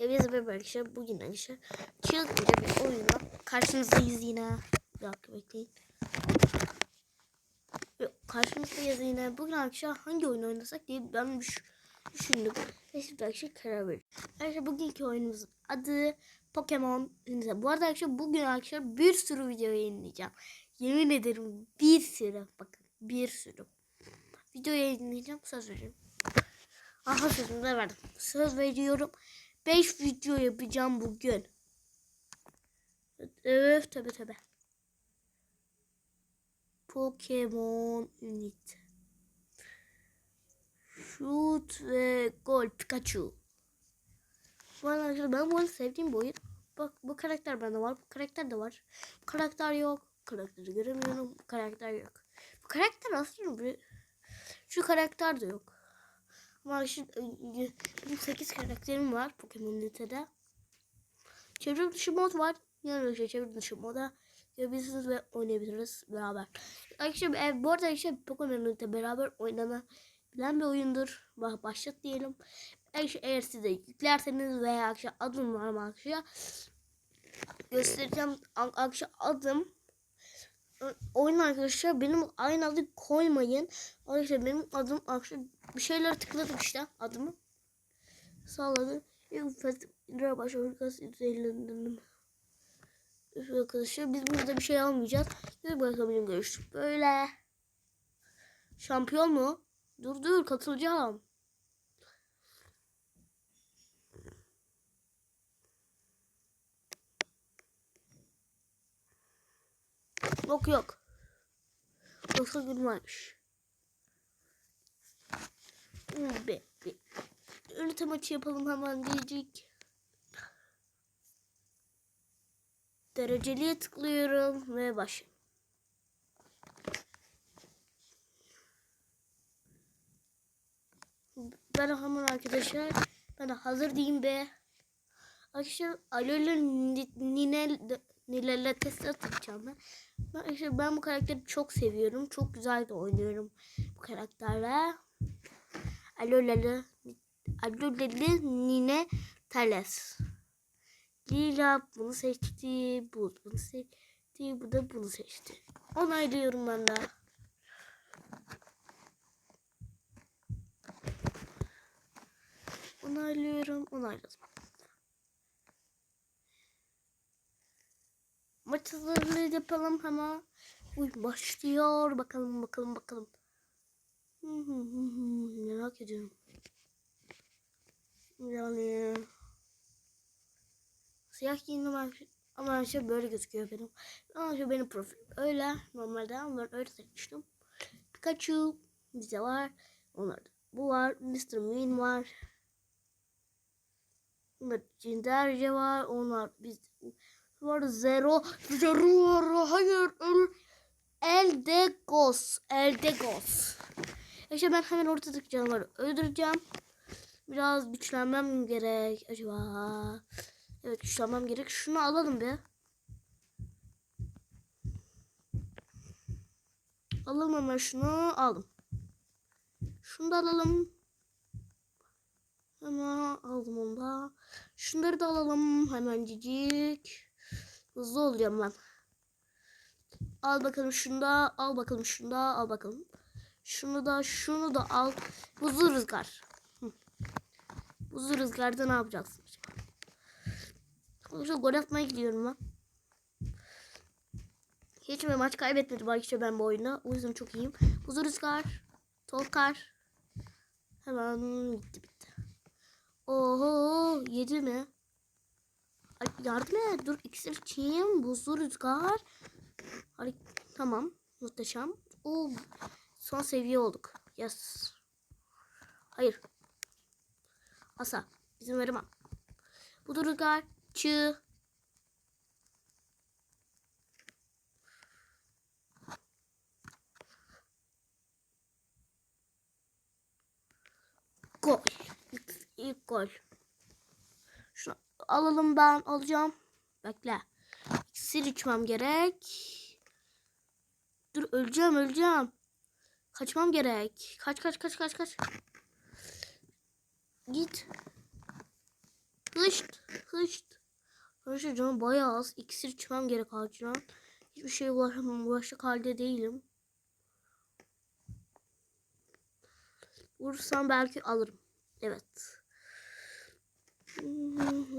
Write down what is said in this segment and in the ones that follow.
Hepinize merhaba arkadaşlar. Bugün arkadaşlar çılgınca bir oyunla karşınızdayız yine. Bir dakika bekleyin. Karşınızdayız yine. Bugün arkadaşlar hangi oyun oynasak diye ben düş düşündüm. Ve şimdi arkadaşlar karar verdim. Arkadaşlar bugünkü oyunumuzun adı Pokemon. Bu arada arkadaşlar bugün arkadaşlar bir sürü video yayınlayacağım. Yemin ederim bir sürü. Bakın bir sürü. Video yayınlayacağım. Söz veriyorum. Aha sözümü de verdim. Söz veriyorum. 5 video yapacağım bugün. Evet tabi tabi. Pokemon Unit. Shoot ve gol Pikachu. Bu arkadaşlar ben bu arada sevdiğim bu oyun. Bak bu karakter bende var. Bu karakter de var. Bu karakter yok. Karakteri göremiyorum. Bu karakter yok. Bu karakter aslında bir... Şu karakter de yok. Şu benim 8 karakterim var Pokemon Unite'de. Çevrim dışı mod var. Şey çevrim dışı moda görebilirsiniz ve oynayabiliriz beraber. Arkadaşlar e, bu arada arkadaşlar Pokemon Unite beraber oynanabilen bir oyundur. Ba- Başlat diyelim. Arkadaşlar eğer siz de yüklerseniz veya arkadaşlar adım var mı arkadaşlar göstereceğim arkadaşlar adım oyun arkadaşlar benim aynı adı koymayın. Arkadaşlar benim adım arkadaşlar bir şeyler tıkladım işte adımı. Sağladı. İlk festivalde başladık izleyelim. Arkadaşlar biz burada bir şey almayacağız. Bir bakalım görüştük. Böyle. Şampiyon mu? Dur dur katılacağım. Yok yok. Yoksa gün varmış. Be, be. Ünite maçı yapalım hemen diyecek. Dereceliye tıklıyorum ve baş. Ben hemen arkadaşlar ben hazır diyeyim be. Arkadaşlar Aloy'la Nine Nile'yle test atacağım ben. Ben, işte ben bu karakteri çok seviyorum. Çok güzel de oynuyorum bu karakterle. Aloy'la Aloy'la Nine Tales. Lila bunu seçti. Bu bunu seçti. Bu da bunu seçti. Onaylıyorum ben de. Onaylıyorum. Onayladım. Maç hazırlığı yapalım hemen. Uy başlıyor. Bakalım bakalım bakalım. Merak ediyorum. Yani siyah giyindim ama ama şey böyle gözüküyor benim. Ama şey benim profilim öyle normalde ama ben öyle seçmiştim. Pikachu bize var. Onlar bu var. Mr. Mean var. Bunlar Cinderce var. Onlar biz var. Zero. Zero. Hayır. El, Eldegos. Eldegos. İşte ben hemen ortadaki canavarı öldüreceğim. Biraz güçlenmem gerek. Acaba. Evet güçlenmem gerek. Şunu alalım bir. Alalım hemen şunu. Aldım. Şunu da alalım. Hemen aldım onu da. Şunları da alalım hemencik. Hızlı olacağım ben. Al bakalım şunu da. Al bakalım şunu da. Al bakalım. Şunu da şunu da al. Buzlu rüzgar. Buzlu rüzgarda ne yapacaksın acaba? Sonuçta gol atmaya gidiyorum ben. Hiç mi maç kaybetmedim arkadaşlar ben bu oyunda. O yüzden çok iyiyim. Buzlu rüzgar. Tolkar. Hemen bitti bitti. Oho yedi mi? Ay, yardım et. Dur iksir içeyim. Buzlu rüzgar. Hadi, tamam. Muhteşem. Oo, son seviye olduk. Yes. Hayır. Asa. İzin veremem. Buzlu rüzgar. Çığ. Gol. İlk, ilk gol. Alalım ben alacağım. Bekle. İksir içmem gerek. Dur öleceğim öleceğim. Kaçmam gerek. Kaç kaç kaç kaç kaç. Git. Hışt. Hışt. Arkadaşlar canım bayağı az. İksir içmem gerek acilen. Hiçbir şeye ulaşamam. Ulaşacak halde değilim. Vurursam belki alırım. Evet.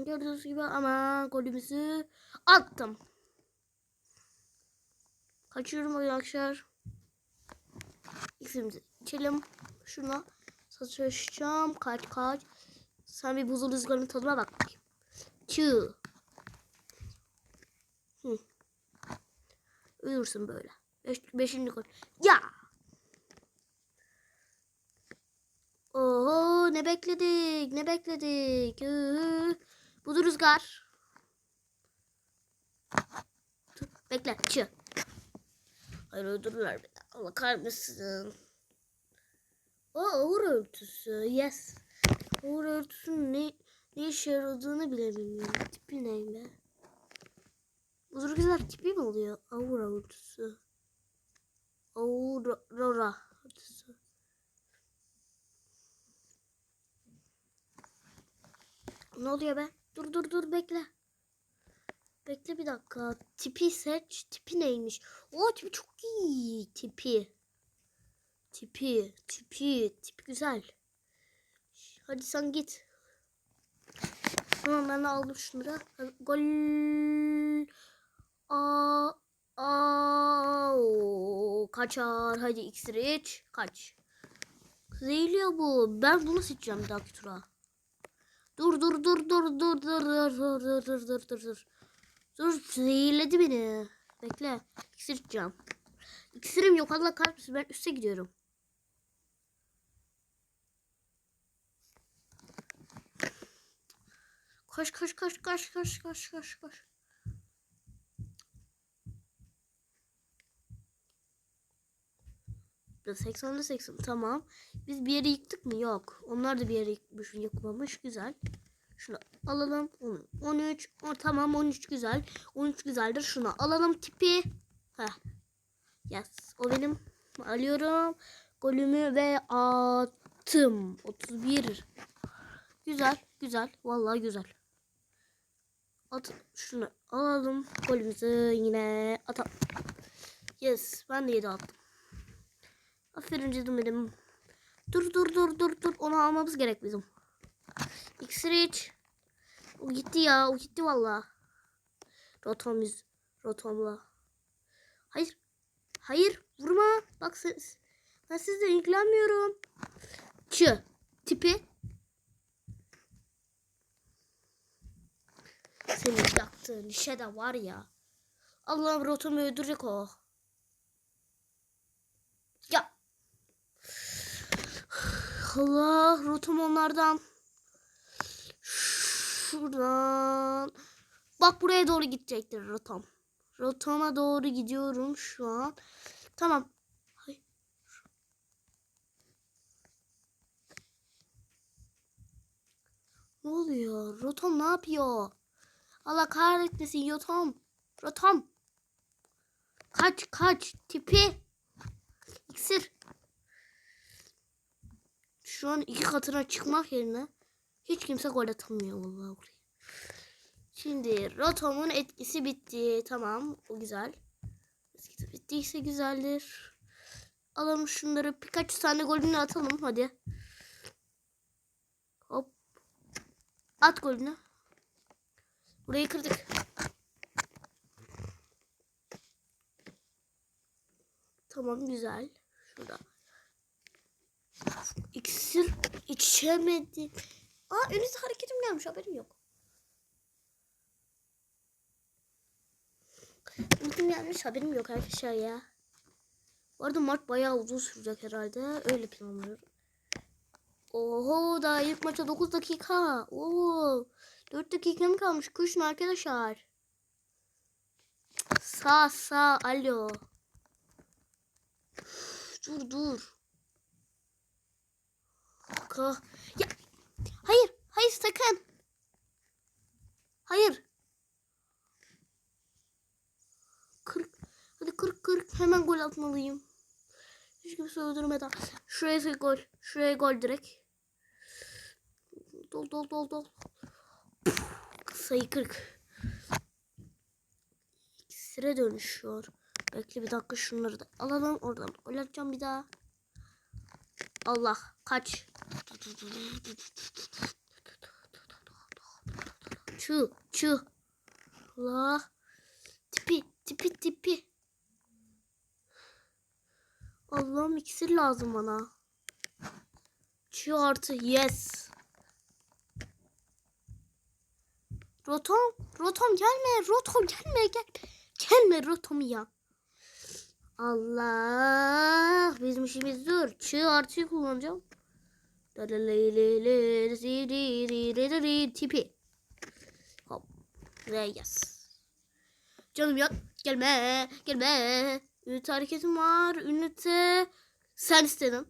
Gördüğünüz gibi ama golümüzü attım. Kaçıyorum arkadaşlar. İksirimizi içelim. Şuna satışacağım. Kaç kaç. Sen bir buzul rüzgarının tadına bak. Çığ. Hı. Uyursun böyle. Beş, beşinci gol. Ya. Oho ne bekledik ne bekledik. Hı. Budur rüzgar. Bekle çığ. Hayır öldürürler beni. Allah kahretmesin. Aa uğur örtüsü. Yes. Uğur örtüsünün ne, ne işe yaradığını bile bilmiyorum. Tipi ne be? Budur güzel tipi mi oluyor? Aura örtüsü. Aurora örtüsü. Ne oluyor be? Dur dur dur bekle. Bekle bir dakika. Tipi seç. Tipi neymiş? O tipi çok iyi. Tipi. Tipi. Tipi. Tipi güzel. Hadi sen git. Tamam ben aldım şunları. Gol. Aa, aa, oo, kaçar. Hadi iç. Kaç. Zehirliyor bu. Ben bunu seçeceğim bir dahaki tura. Dur dur dur dur dur dur dur dur dur dur dur dur dur. Dur zehirledi beni. Bekle. İksir içeceğim. İksirim yok Allah kahretsin ben üste gidiyorum. Koş koş koş koş koş koş koş koş. 80'de 80 tamam. Biz bir yeri yıktık mı? Yok. Onlar da bir yeri yıkmış, yıkmamış. Güzel. Şunu alalım. 13. O, tamam 13 güzel. 13 güzeldir. Şunu alalım tipi. Heh. Yes. O benim. Alıyorum. Golümü ve attım. 31. Güzel. Güzel. Vallahi güzel. At şunu alalım. Golümüzü yine atalım. Yes. Ben de 7 attım. Aferin canım benim. Dur dur dur dur dur. Onu almamız gerek bizim. İksir iç. O gitti ya. O gitti valla. Rotom yüz. Rotomla. Hayır. Hayır. Vurma. Bak siz. Ben sizle ilgilenmiyorum. Çı. Tipi. Senin yaptığın işe de var ya. Allah'ım rotomu öldürecek o. Ya. Allah rotom onlardan. Şuradan. Bak buraya doğru gidecektir rotom. Rotoma doğru gidiyorum şu an. Tamam. Hay. Ne oluyor? Rotom ne yapıyor? Allah kahretmesin Rotom. Rotom. Kaç kaç tipi. İksir. Şu an iki katına çıkmak yerine hiç kimse gol atamıyor vallahi buraya. Şimdi Rotom'un etkisi bitti. Tamam o güzel. Etkisi bittiyse güzeldir. Alalım şunları birkaç tane golünü atalım hadi. Hop. At golünü. Burayı kırdık. Tamam güzel. Şurada. İksir içemedim. Aa önünüzde hareketim gelmiş haberim yok. Hareketim gelmiş haberim yok arkadaşlar ya. Bu arada maç bayağı uzun sürecek herhalde. Öyle planlıyorum. Oho daha ilk maça 9 dakika. Oo. 4 dakika mı kalmış? Koşun arkadaşlar. Sağ sağ alo. Dur dur. Ka ya hayır hayır sakın. Hayır. 40 hadi 40 40 hemen gol atmalıyım. Hiç kimse öldürmeden. Şuraya gol. Şuraya gol direkt. Dol dol dol dol. Sayı 40. İksire dönüşüyor. Bekle bir dakika şunları da alalım. Oradan gol atacağım bir daha. Allah kaç. Çı çı. Allah. Tipi tipi tipi. Allah'ım iksir lazım bana. Çı artı yes. Rotom, Rotom gelme, Rotom gelme, gel. Gelme Rotom ya. Allah, bizim işimiz dur. Çığ artıyı kullanacağım. Tipi. Hop. Ve yes. Canım yok. Gelme, gelme. Ünite hareketim var. Ünite. Sen istedin.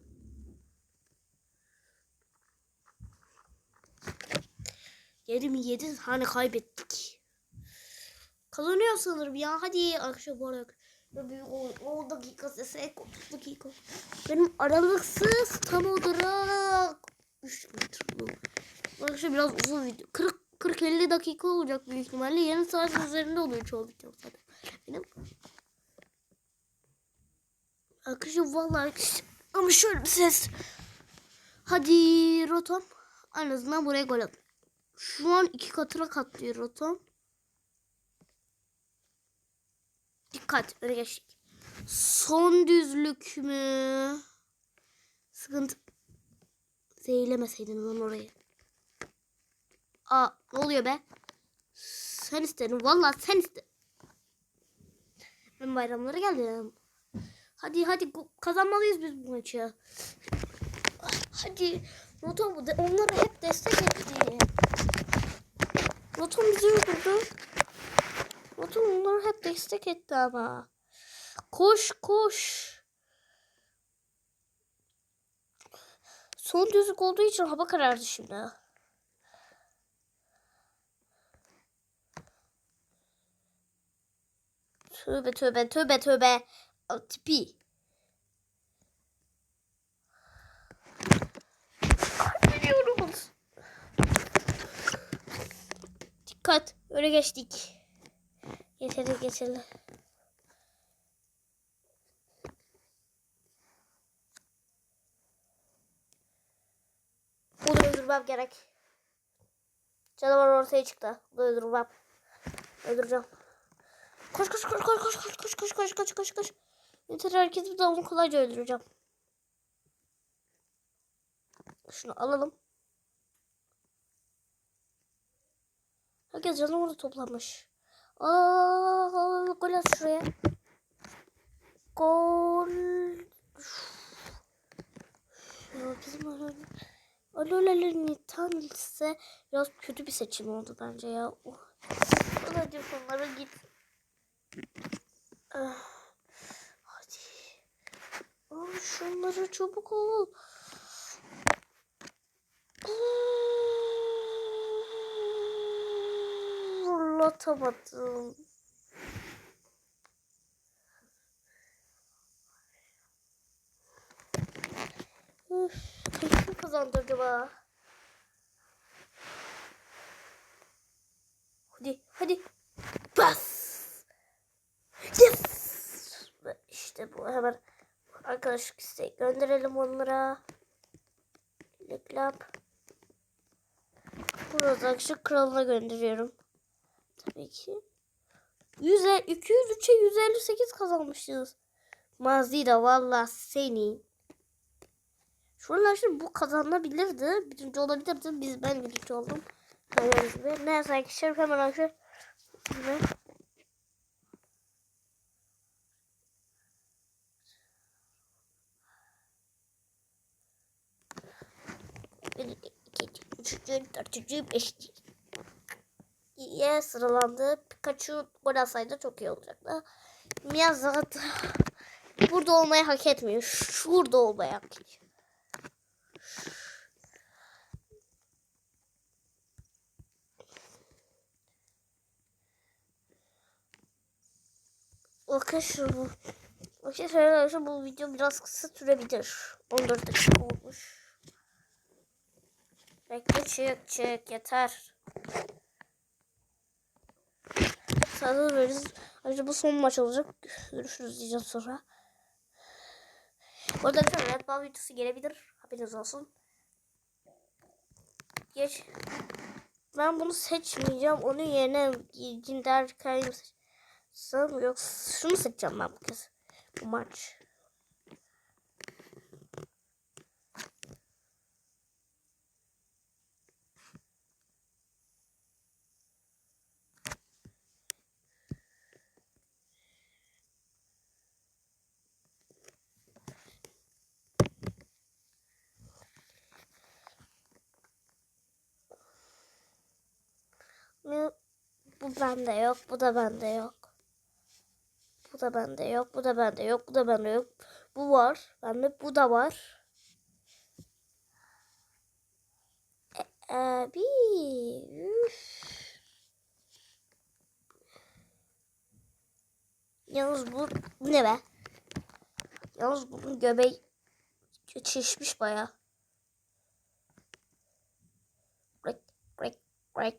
Yedim yedi tane kaybettik. Kazanıyor sanırım ya. Hadi akşam olarak. Bir 10 dakika sese 30 dakika. Benim aralıksız tam olarak 3 metre. Arkadaşlar biraz uzun video. 40 40 50 dakika olacak büyük ihtimalle. Yarım saat üzerinde oluyor çoğu video zaten. Benim Arkadaşlar vallahi ama şöyle bir ses. Hadi rotom. En azından buraya gol at. Şu an iki katına katlıyor rotom. Dikkat öne geçtik. Son düzlük mü? Sıkıntı. Zehirlemeseydin lan orayı. Aa ne oluyor be? Sen istedin. Vallahi sen istedin. Ben bayramlara geldim. Hadi hadi kazanmalıyız biz bu maçı. Hadi. Rotom onlara hep destek etti. Rotom bizi öldürdü. Rotom onlara hep destek etti ama. Koş koş. Son düzlük olduğu için hava karardı şimdi. Tövbe tövbe tövbe tövbe. Tipi. Biliyoruz. Dikkat. Öyle geçtik. Yeterli yeterli. Bunu öldürmem gerek. Canavar ortaya çıktı. Bunu öldürmem. Öldüreceğim. Koş koş koş koş koş koş koş koş koş koş koş koş. Yeter hareketi de onu kolayca öldüreceğim. Şunu alalım. Herkes canavarı toplanmış. Aa, gol at şuraya. Gol. Ya bizim alalım. Alolelerini tanrısı biraz kötü bir seçim oldu bence ya. Oh. Hadi sonlara git. Ah, Hadi. Al şunları çabuk ol. Fırlatamadım. Üf, kim kazandı acaba? Hadi, hadi. Bas. Yes. İşte bu hemen arkadaşlık isteği gönderelim onlara. Reklam. Burada şu kralına gönderiyorum. Tabii ki. 100, 203'e 158 kazanmışız. Mazide valla seni. Şuralar şimdi bu kazanılabilirdi. Birinci olabilirdi. Biz ben birinci oldum. Gördüğünüz gibi. Neyse arkadaşlar hemen arkadaşlar. Bir, ikinci, üçüncü, dördüncü, beşinci. İyiye sıralandı. Pikachu gol atsaydı çok iyi olacaktı. Miyazaki burada olmayı hak etmiyor. Şurada olmayı hak ediyor. Arkadaşlar bu Arkadaşlar arkadaşlar bu video biraz kısa sürebilir. 14 dakika olmuş. Bekle çık çık yeter. Sana veririz. Ayrıca bu son maç olacak. Görüşürüz diyeceğim sonra. Bu arada tane Red Ball videosu gelebilir. Haberiniz olsun. Geç. Ben bunu seçmeyeceğim. Onun yerine Cinder Kayım seçsem. Yok şunu seçeceğim ben bu kez. Bu maç. Bu bu bende yok. Bu da bende yok. Bu da bende yok. Bu da bende yok. Bu da bende yok. Bu var. Bende bu da var. E, abi. Üf. Yalnız bu, ne be? Yalnız bunun göbeği şişmiş baya. Break, break, break.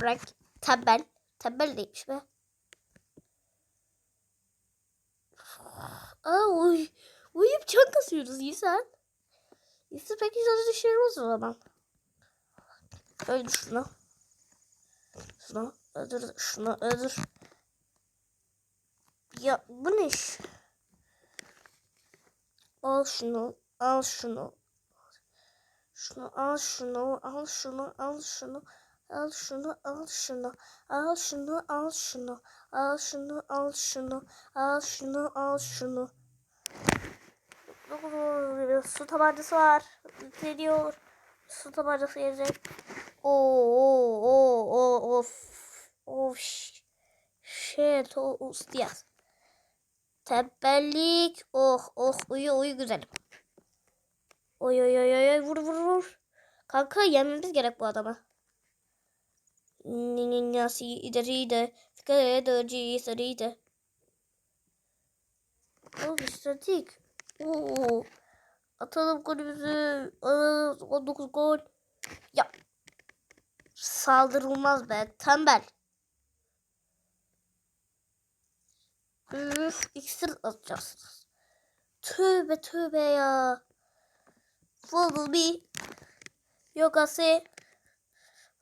Bırak. Tembel. Tembel neymiş be? Aa uy. Uyuyup çan kasıyoruz İhsan. İhsan peki sana düşürürüz o zaman. Öldür şunu. Şunu öldür. Şunu öldür. Ya bu ne iş? Al şunu. Al şunu. Şunu al şunu. Al şunu. Al şunu. Al şunu, al şunu, al şunu, al şunu, al şunu, al şunu, al şunu, al şunu. Su tabancası var. Geliyor. Su tabancası gelecek. Oo, oo, oo, oo, of. Of. Shit, o ustiyaz. Tembellik. Oh, oh, uyu, uyu güzelim. Oy, oy, oy, oy, vur, vur, vur. Kanka yenmemiz gerek bu adama. Nasi idaride. Skadaci saride. Oh istatik. Oo. Atalım golümüzü. Aa, 19 gol. Ya. Saldırılmaz be. Tembel. Üf. İksir atacaksınız. Tövbe tövbe ya. Follow me. Yogası.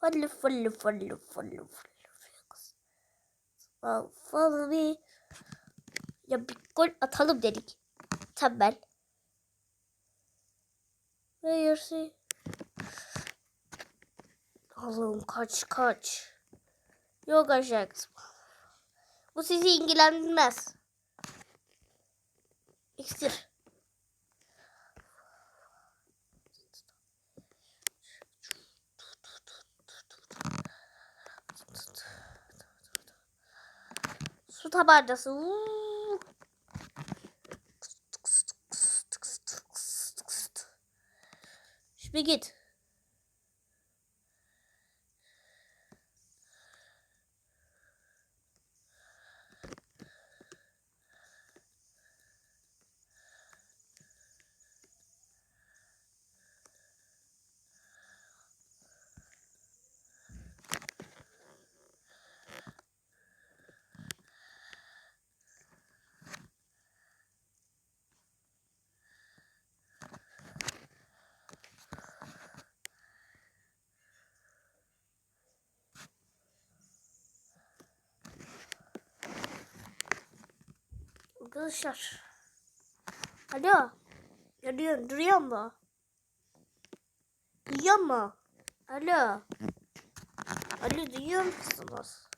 Follow follow follow follow. Follow me. Ya bir gol atalım dedik. Tembel. Ve yersi. Allah'ım kaç kaç. Yok aşağı Bu sizi ilgilendirmez. İksir. Su tabancası. Uuu. Şimdi git. Arkadaşlar. Alo. Duruyor, duruyor mu? Duyuyor mu? Alo. Alo duyuyor musunuz?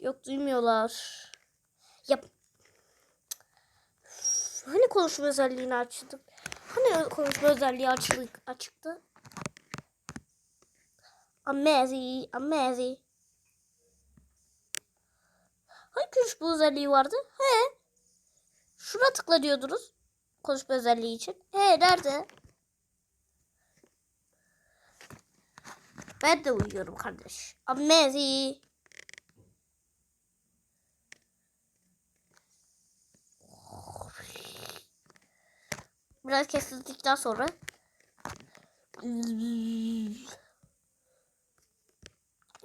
Yok duymuyorlar. Yap. Hani konuşma özelliğini açtık? Hani konuşma özelliği açık, açıktı? Amazing, amazing. Hangi konuşma özelliği vardı? He. Şuna tıkla diyordunuz. Konuşma özelliği için. He nerede? Ben de uyuyorum kardeş. Amazing. Biraz kesildikten sonra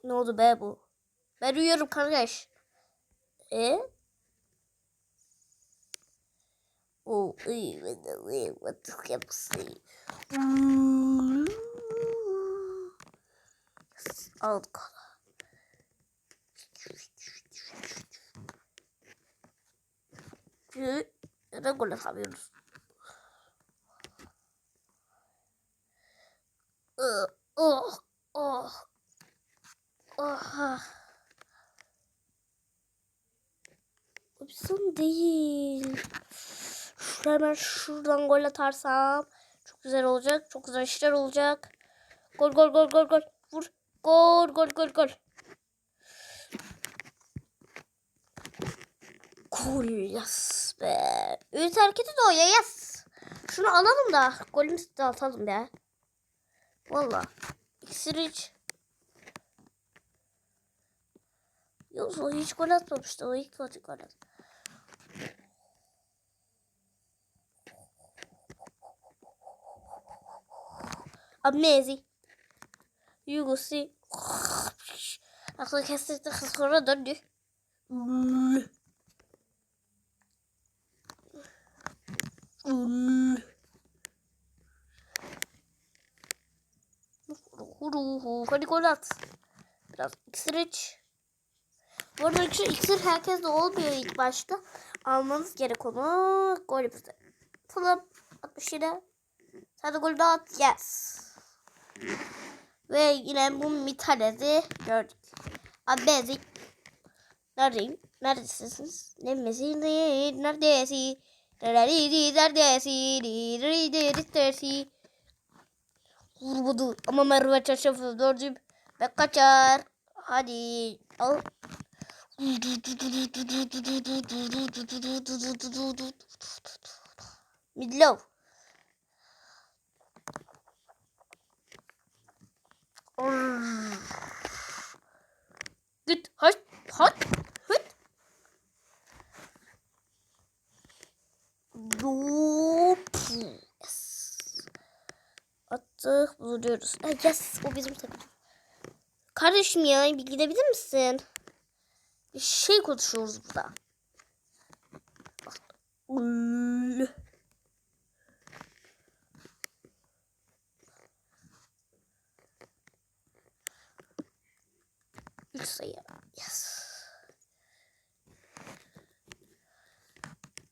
ne oldu be bu? Ben uyuyorum kardeş. E O uyumadı, batık yapısı. Al kola. Ya da gol yapıyoruz. Şuradan gol atarsam çok güzel olacak. Çok güzel işler olacak. Gol gol gol gol gol. Vur. Gol gol gol gol. Gol yes be. Ümit hareketi de o ya yes. Şunu alalım da golümüzü de atalım be. Valla. İksir iç. Yoksa hiç gol atmamıştı. O ilk gol attı. Amazing. You will see. Aklı kesinlikle sonra döndü. Hadi gol at. Biraz iksir iç. Bu arada iksir, iksir herkeste olmuyor ilk başta. Almanız gerek onu. Gol yapısı. Fulham 67. Sen de gol daha at. Yes. Ve yine bu Mitalez'i gördük. Abi Bezi. Neredeyim? Neredesiniz? Ne mesin değil? Neredesin? Neredesin? Vurmadı. Ama Merve Çarşafı dördüm. Ve kaçar. Hadi. Al. Midlow. Git. Haç. Hıt. Hop. Yes. Attık. Vuruyoruz. Yes. O bizim takım. Kardeşim ya bir gidebilir misin? Bir şey konuşuyoruz burada. Uy. İlk sayı. Yes.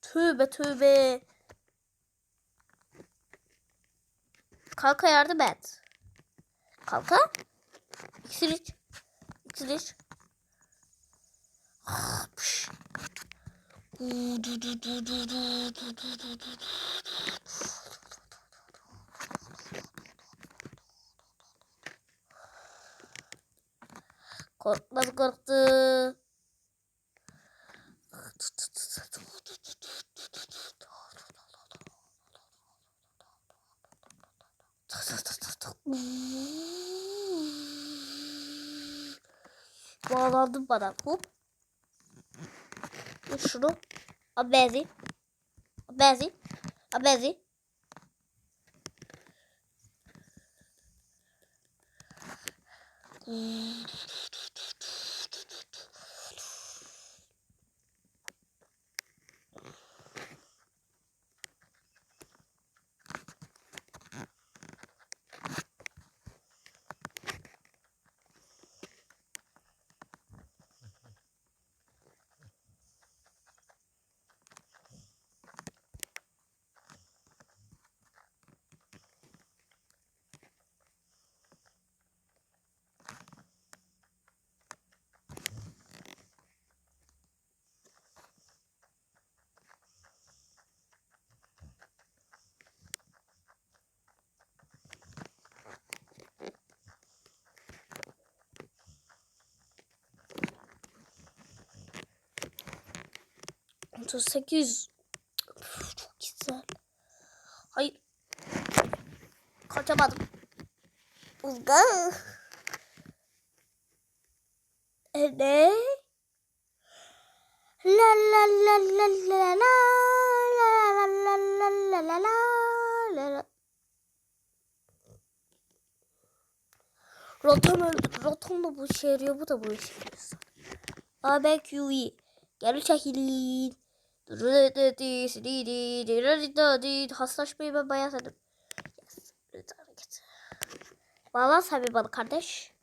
Tövbe tövbe. Kalka yardım et. Kalka. İksir iç. İksir iç. Pış. Korkmaz korktu. Bağlandım bana. Hop. Şunu. Abezi. Abezi. Abezi. Otuz sekiz. Çok güzel. Hayır. Kaçamadım. Uzga. E ne? La la la la la la la la la la la la la Rotom, rotom da bu işe yarıyor. Bu da bu işe yarıyor. ABQ'yi geri çekilin. Hastalaşmayı ben bayağı sevdim. Yes. Hareket. Bağlan sen bir bana kardeş.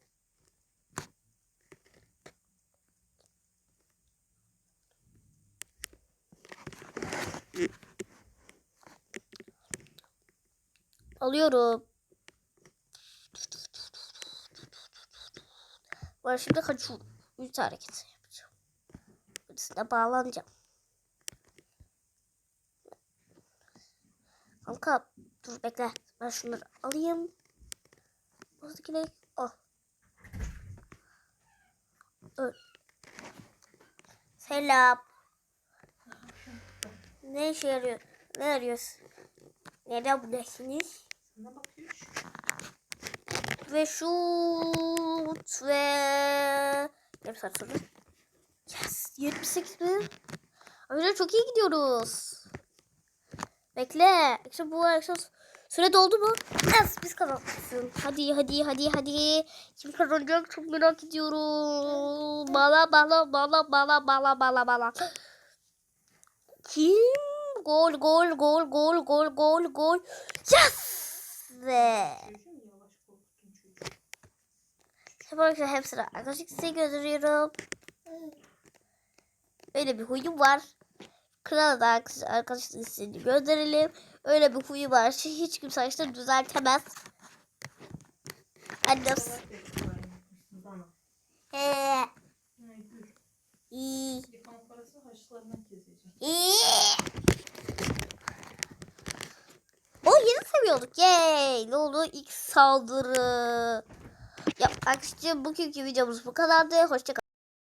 Alıyorum. Ben şimdi kaçıyorum. Üç hareket yapacağım. Birisine bağlanacağım. Kanka dur bekle. Ben şunları alayım. Buradakileri al. Öl. Selam. Ne işe yarıyor? Ne arıyorsun? Neden buradasınız? Sana. Ve şut ve... Yarım saat sonra. Yes! 78 mi? Arkadaşlar çok iyi gidiyoruz. Bekle. İşte bu arkadaşlar süre doldu mu? Yes! Biz kazanmışsın. Hadi hadi hadi hadi. Kim kazanacak çok merak ediyorum. Bala bala bala bala bala bala bala. Kim? Gol gol gol gol gol gol gol. Yes! Ve... Arkadaşlar hepsini arkadaşlık size gönderiyorum. Öyle bir huyum var. Krala da arkadaş- arkadaşlık listesini gönderelim. Öyle bir huyum var. Şey, hiç kimse arkadaşlar düzeltemez. Annem. Dur. iyi, iyi. O yeni seviyorduk. Yay. Ne oldu? İlk saldırı. Ya arkadaşlar bugünkü videomuz bu kadardı. Hoşçakalın.